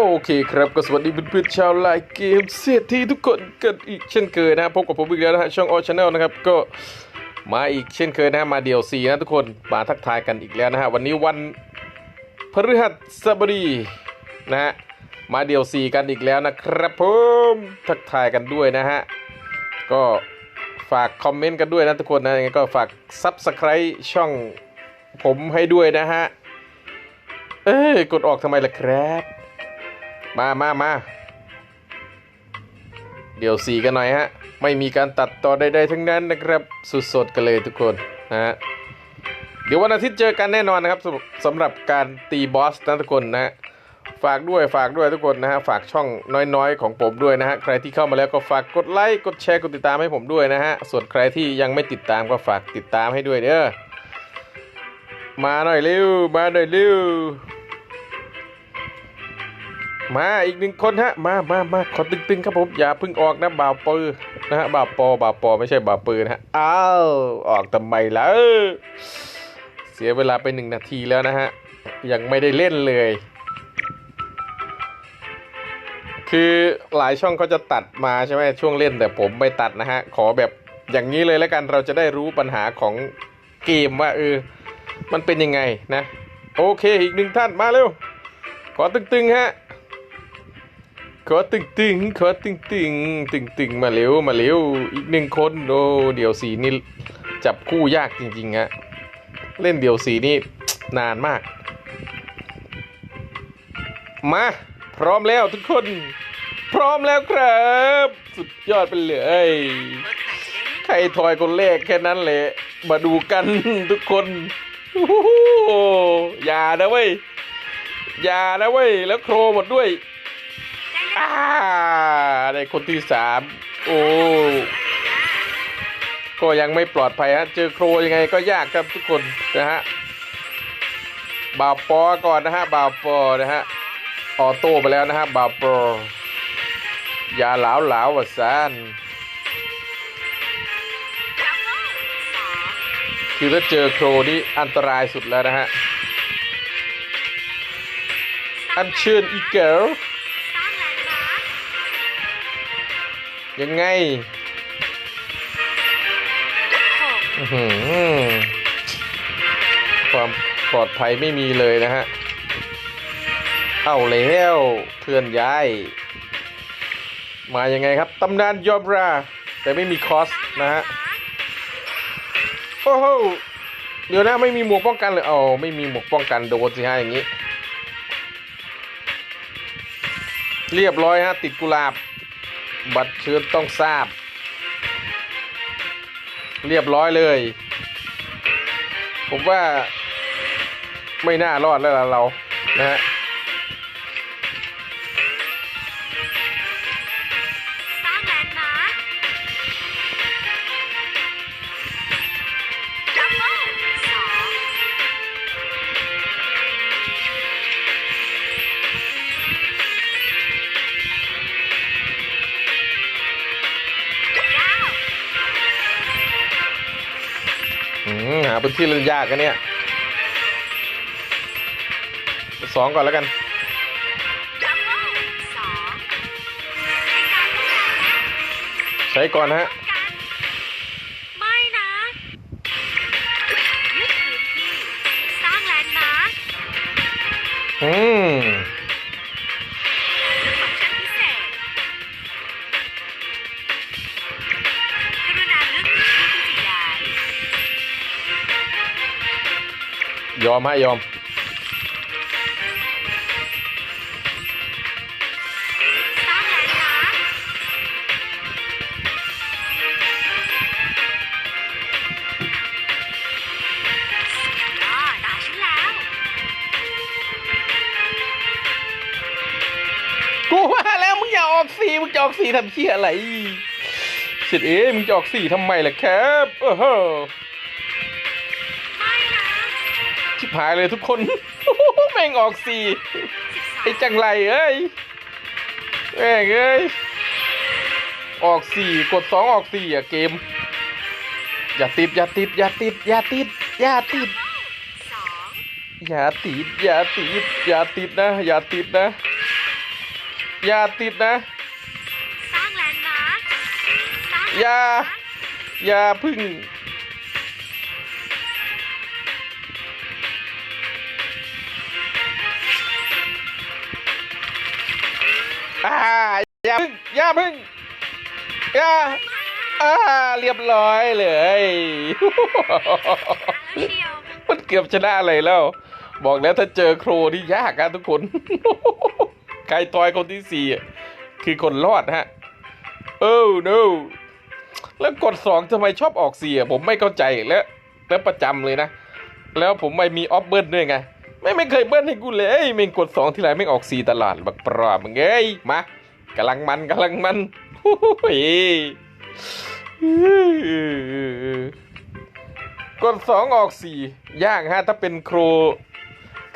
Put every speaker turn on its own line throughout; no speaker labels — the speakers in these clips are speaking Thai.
โอเคครับก็สวัสดีเพื่อนๆชาวไลน์เกมเสียทีทุกคนกันอีกเช่นเคยนะพบกับผมอีกแล้วนะฮะช่องออชแนลนะครับก็มาอีกเช่นเคยนะฮะมาเดี่ยวสีนะทุกคนมาทักทายกันอีกแล้วนะฮะวันนี้วันพฤหัสบดีนะฮะมาเดี่ยวสีกันอีกแล้วนะครับผมทักทายกันด้วยนะฮะก็ฝากคอมเมนต์กันด้วยนะทุกคนนะยังไงก็ฝากซับสไคร b ์ช่องผมให้ด้วยนะฮะเอ้ยกดออกทำไมล่ะครับ มามามาเดี๋ยวสีกันหน่อยฮะ ไม่มีการตัดต่อใดๆทั้งนั้นนะครับสดๆกันเลยทุกคนนะฮะเดี๋ยววันอาทิตย์เจอกันแน่นอนนะครับสำหรับสำหรับการตีบอสนะทุกคนนะฮะฝากด้วยฝากด้วยทุกคนนะฮะฝากช่องน้อยๆ ของผมด้วยนะฮะใครที่เข้ามาแล้วก็ฝากกดไลค์กดแชร์กดติดตามให้ผมด้วยนะฮะส่วนใครที่ยังไม่ติดตามก็ฝากติดตามให้ด้วยเด้อมาหน่อยเร็วมาหน่อยเร็ว มาอีกหนึ่งคนฮะ มามามาขอตึงๆครับผม อย่าพึ่งออกนะบ่าวปือนะฮะบ่าวปอบ่าวปอไม่ใช่บ่าวปืนนะฮะ อ้าว ออกทำไมล่ะเสียเวลาไปหนึ่งนาทีแล้วนะฮะ ยังไม่ได้เล่นเลย คือหลายช่องเขาจะตัดมาใช่ไหมช่วงเล่นแต่ผมไม่ตัดนะฮะ ขอแบบอย่างนี้เลยแล้วกันเราจะได้รู้ปัญหาของเกมว่าเออมันเป็นยังไงนะ โอเคอีกหนึ่งท่านมาเร็ว ขอตึงๆฮะ ขอตึงตึงๆขอตึงตึงตึงตึงๆมาเร็วมาเร็วอีกหนึ่งคนโอ้เดี๋ยวสีนี่จับคู่ยากจริงๆฮะเล่นเดี่ยวสีนี่นานมาก มาพร้อมแล้วทุกคน พร้อมแล้วครับ สุดยอดไปเลยใครทอยคนแรกแค่นั้นแหละมาดูกันทุกคนโอ้อย่านะเว้ยอย่านะเว้ยแล้วโครหมดด้วย อ่าได้คนที่สามโอ้ก็ยังไม่ปลอดภัยฮะเจอโครยังไงก็ยากครับทุกคนนะฮะบาวปอก่อนนะฮะบาวปอนะฮะออโต้ไปแล้วนะฮะบาวปออย่าหลาวหลาววัสานคือถ้าเจอโครนี่อันตรายสุดแล้วนะฮะอันเชิญอีเกิล ยังไงความปลอดภัยไม่มีเลยนะฮะ เอาแล้วเคลื่อนย้าย มายังไงครับตำนานยอมรา แต่ไม่มีคอสนะฮะ โอ้โห เดี๋ยวนะไม่มีหมวกป้องกันเลยเอาไม่มีหมวกป้องกันโดนสิฮะอย่างนี้ เรียบร้อยฮะ ติดกุหลาบ บัตรเชิญต้องทราบ เรียบร้อยเลย ผมว่าไม่น่ารอดแล้วเรานะฮะ
อื
มหาพื้นที่เล่นยากกันเนี่ยสองก่อนแล้วกัน
ดับเบิลสองในการป้องกันนะ
ใช้ก่อนฮะ
ป้องกันไม่ ย
อมฮะยอม
สร้แลนด์มาร์คอ่าตาฉันแล้ว
กูว่าแล้วมึงอย่าออกสีมึงจะออกสีทำเชี่ยอะไรเสร็จเอ๊มึงจะออกสีทำไมล่ะครับเออเชิบหายเลยทุกคนแม่งออกสี
สิบส
ไอ้
อง
จังไรเอ้ยแม่งเอ้ยออกสี่กดสองออกสี่อะเกม อย่าติดอย่าติดอย่าติดอย่าติดอย่าติด
สอง
อย่าติดอย่าติดอย่าติดนะ อย่าติดนะ อย่าติดนะ
สร้างแลนด์มาร์คสร้าง
อย่าอย่าพึ่ง อ่าอย่าพึ่งอย่าพึ่งอย่าอ่าเรียบร้อยเลย
เดียว
มันเกือบชนะเลยแล้ว บอกแล้วถ้าเจอโครนี่ยากอะทุกคนใครตอยคนที่สี่อะคือคนรอดฮะโอ้ no แล้วกดสองทำไมชอบออกสี่อะผมไม่เข้าใจแล้วแล้วประจำเลยนะ แล้วผมไม่มีออฟเบิ้ลด้วยไง ไม่ไม่เคยเบิ้ลให้กูเลยเมงกดสองทีไรไม่ออกสี่ตลาดบักปราบมึงเอ้ยมากำลังมันกำลังมันโอ้โหกดสองออกสี่ยากฮะถ้าเป็นโคร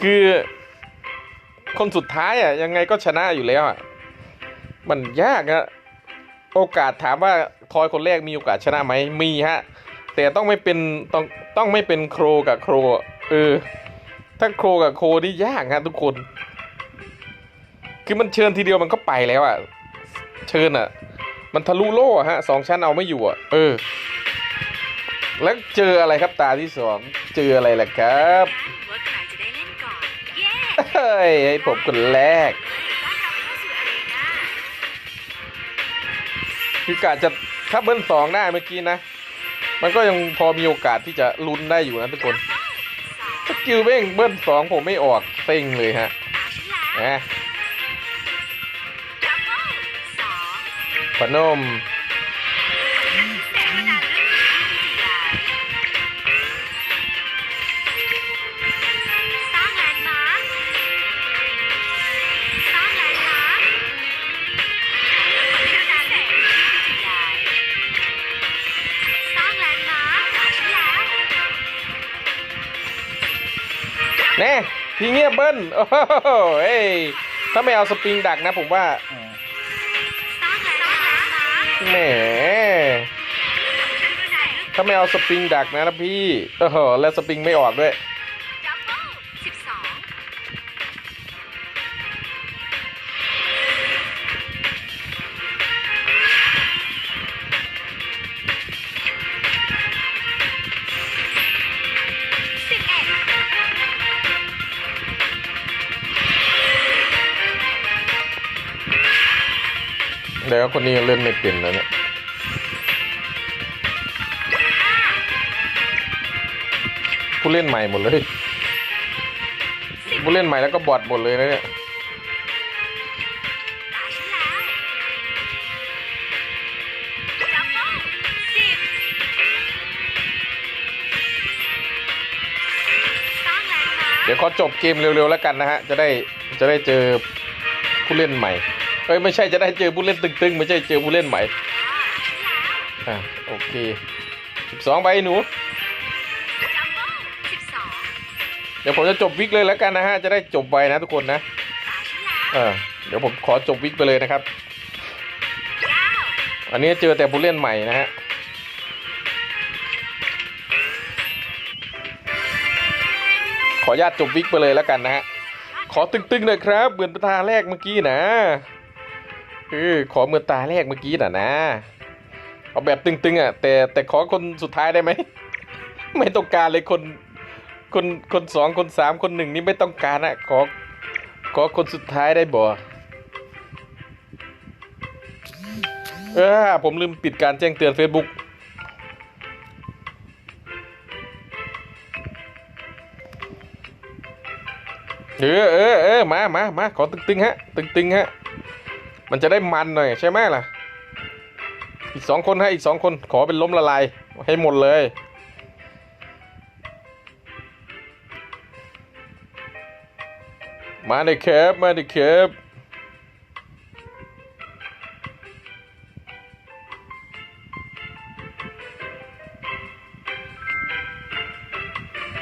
คือ คนสุดท้ายอะยังไงก็ชนะอยู่แล้วอะมันยากฮะโอกาสถามว่าทอยคนแรกมีโอกาสชนะไหมมีฮะ แต่ต้องไม่เป็นต้องต้องไม่เป็นโครกับโคร เออ ถ้าโครกับโคนี่ยากฮะทุกคน คือมันเชิญทีเดียวมันก็ไปแล้วอะเชิญอะมันทะลุโล่ะฮะสองชั้นเอาไม่อยู่อะเออ แล้วเจออะไรครับตาที่สองเจออะไรล่ะครับ
เฮ้
ยให้ผมคนแรกคือกะจะถ้าเบิ้ลสองได้เมื่อกี้นะ มันก็ยังพอมีโอกาสที่จะลุ้นได้อยู่นะทุกคน กิลเบ้งเบิ้ลสองผมไม่ออกเต็งเลยฮะ
ตาฉันแล้ว
นะ
ดับเบิลสอง
พนม
แน่
พี่เงียบเบิ้ลโอ้โหเอ้ยถ้าไม่เอาสปริงดักนะผมว่า
แลนด์มาร์ค
แหมถ้าไม่เอาสปริงดักนะนะพี่โอ้โหแล้วสปริงไม่ออกด้วย
เดี๋
ยวคนนี้ยังเล่นไม่เป็นนะเนี่ยผู้เล่นใหม่หมดเลยผู้เล่นใหม่แล้วก็บอทหมดเลยนะเนี่ยเดี๋ยวขอจบเกมเร็วๆแล้วกันนะฮะ จะได้จะได้เจอผู้เล่นใหม่ เอ้ยไม่ใช่จะได้เจอผู้เล่นตึงๆ ไม่ใช่เจอผู้เล่นใหม่
อ่าฉันแล้ว
อะโอเคสิบสองใบหนู
เดี๋
ยวผมจะจบวิกเลยแล้วกันนะฮะ จะได้จบไวนะทุกคนนะ
ตา
เออเดี๋ยวผมขอจบวิกไปเลยนะครับ อันนี้เจอแต่ผู้เล่นใหม่นะฮะขออนุญาตจบวิกไปเลยแล้วกันนะฮะ ขอตึงๆหน่อยครับ เหมือนตาแรกเมื่อกี้นะ เออขอเมือตาแรกเมื่อกี้น่ะนะ เอาแบบตึงๆอะ แต่แต่ขอคนสุดท้ายได้ไหม ไม่ต้องการเลยคน คนคนสองคนสามคนหนึ่งนี่ไม่ต้องการอะขอ ขอคนสุดท้ายได้บ่เออผมลืมปิดการแจ้งเตือน Facebook เออเออเออมามามาขอตึงๆฮะ ตึงๆฮะ มันจะได้มันหน่อยใช่ไหมล่ะ อีกสองคนฮะอีกสองคนขอเป็นล้มละลายให้หมดเลย มาเลยคบมาเลยครับ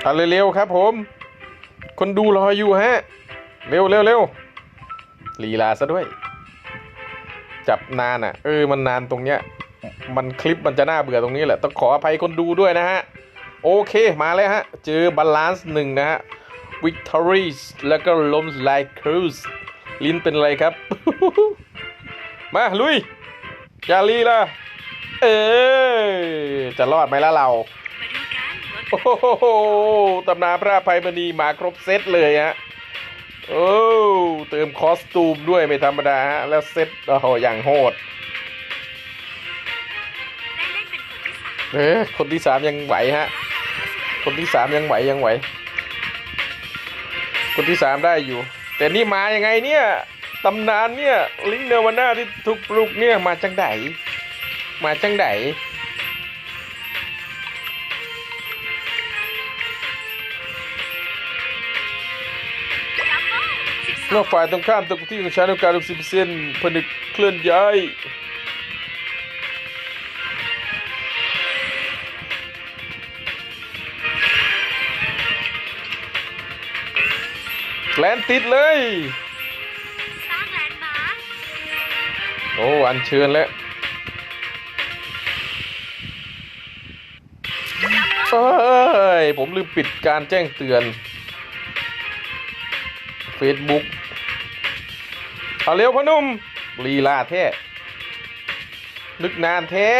เอาเร็วๆครับผม คนดูรออยู่ฮะ เร็วเร็วเร็วลีลาซะด้วย จับนานอะ เออมันนานตรงเนี้ย มันคลิปมันจะน่าเบื่อตรงนี้แหละ ต้องขออภัยคนดูด้วยนะฮะ โอเคมาเลยฮะ เจอบาลานซ์หนึ่งนะฮะ Victories แล้วก็ล้มไลค์ครูสลิ้นเป็นอะไรครับ มาลุยยาลีล่ะ เออจะรอดไหมล่ะเราโอ้โหตำนานพระภัยมณีมาครบเซตเลยฮะ โอ้เติมคอสตูมด้วยไม่ธรรมดาฮะ แล้วเซตโอ้โหอย่างโหด
ได้เล่นเป็นคนที่สาม
เออคนที่สามยังไหวฮะ คนที่สามยังไหวยังไหว คนที่สามได้อยู่ แต่นี่มายังไงเนี่ยตำนานเนี่ย ลิงก์เนวาน่าที่ถูกปลุกเนี่ยมาจังไดมาจังได
ดั
น
อ
องกฝ่ายตรงข้ามตกที่ของฉันต้องการ60เซนผนึกเคลื่อนย้ายแลนติดเลย
สร้างแลนด์มาร์ค
โอ้ อันเชิญแล้วเอ้ย ผมลืมปิดการแจ้งเตือน Facebook เอาเร็วพ่อนุ่มลีลาแท้นึกนานแท้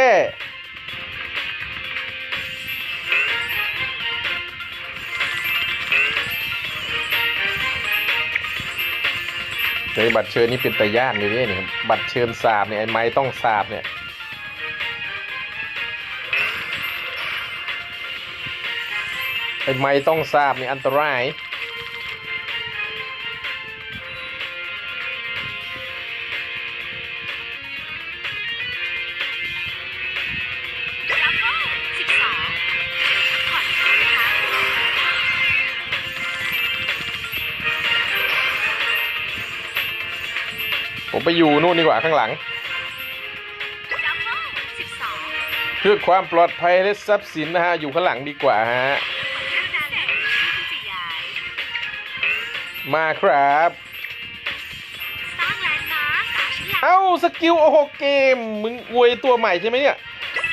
เฮ้ยบัตรเชิญนี่เป็นตะย่านอยู่นี่นี่บัตรเชิญสาบเนี่ยไอ้ไม้ต้องสาบเนี่ยไอ้ไม้ต้องสาบเนี่ยอันตราย ผมไปอยู่นู่นดีกว่าข้างหลัง
เพื่
อความปลอดภัยและทรัพย์สินนะฮะ อยู่ข้างหลังดีกว่าฮะ มาครับ เอ้า สกิลโอ้โหเกม มึงอวยตัวใหม่ใช่ไหมเนี่ย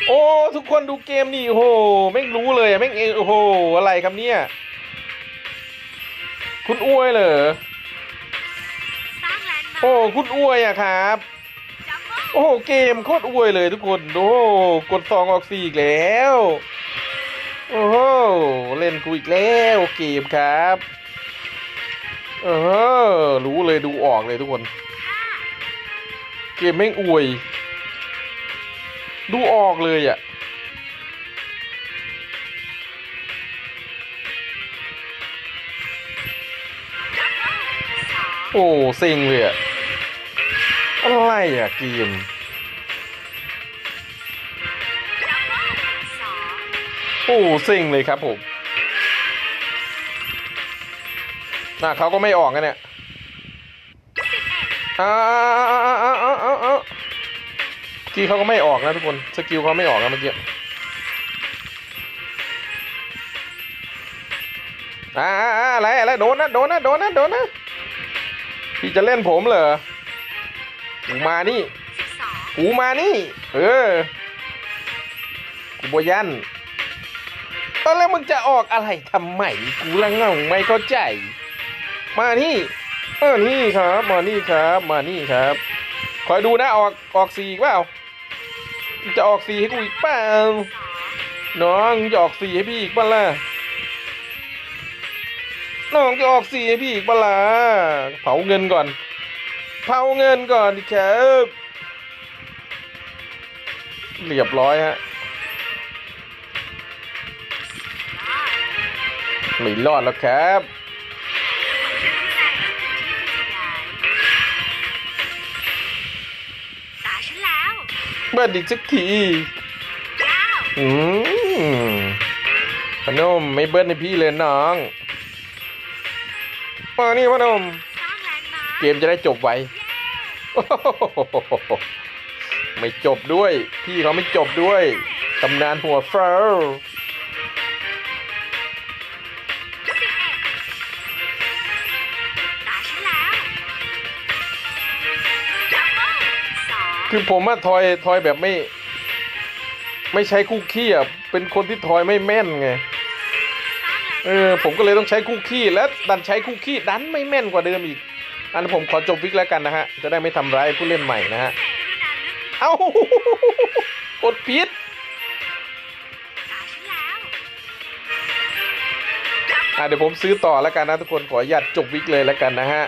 โอ้ ทุกคนดูเกมนี่โอ้โหแม่งรู้เลยแม่งเองโอ้โห อะไรครับเนี่ย คุณอวยเหรอ โอ้คุณอวยอะครับ
ดับเบิ้ล
โอ้โหเกมโคตรอวยเลยทุกคนโอ้โหกดสองออกสี่อีกแล้ว โอ้โหเล่นกูอีกแล้วเกมครับเออรู้เลยดูออกเลยทุกคน
ห้า
เกมแม่งอวย ดูออกเลยอะ่ะ
ดับเบิ้ลสอง
โอ้เซ็งเลยอะ่ะ อะไรอะ่ะเกม
ดับเบิ้ลสอง
โอ้เซ็งเลยครับผมน่ะเขาก็ไม่ออกกันเนี่ย
อ้า
อ้าอ้าอ้าอ้าอ้ากีเขาก็ไม่ออกนะทุกคน สกิลเขาไม่ออกนะเมื่อกี้อ่าอ่าอ่าอะไรอะไรโดนนะโดนนะโดนนะโดนนะพี่จะเล่นผมเหรอ กูมานี่
สิบสอง
กูมานี่ เออ กูบยัน ตอนแล้วมึงจะออกอะไรทำไม กูละเงาไม่เข้าใจ มานี่ เออ นี่ครับ มานี่ครับ มานี่ครับ คอยดูนะออกออกสีอีกเปล่ามึงจะออกสีให้กูอีกเปล่า
สอง
น้องมึงจะออกสีให้พี่อีกเปล่าล่ะน้องจะออกสีให้พี่อีกเปล่าล่ะเผาเงินก่อน เผาเงินก่อนดิครับเรียบร้อยฮะไม่รอดแล้วครับ
ตาฉันแล้ว
เบิดอีกสักที
เก้า
อืมพนมไม่เบิ้ลให้พี่เลยน้องมานี่พนม
สร้างแลนด์มาร์ค
เกมจะได้จบไว้ ไม่จบด้วย พี่เขาไม่จบด้วย ตำนานหัวเฟล
สิบเอ็ดตาฉันแล้วดับเบิ้ลสอง
คือผมอะทอยทอยแบบไม่ ไม่ใช้คู่ขี้อะเป็นคนที่ทอยไม่แม่นไง
สร้างแลนด์
เออ ผมก็เลยต้องใช้คู่ขี้และดันใช้คู่ขี้ดันไม่แม่นกว่าเดิมอีก อันผมขอจบวิกแล้วกันนะฮะ จะได้ไม่ทำร้ายผู้เล่นใหม่นะฮะ
เอา
กดผิดอะเดี๋ยวผมซื้อต่อแล้วกันนะทุกคนขออนุญาตจบวิกเลยแล้วกันนะฮะ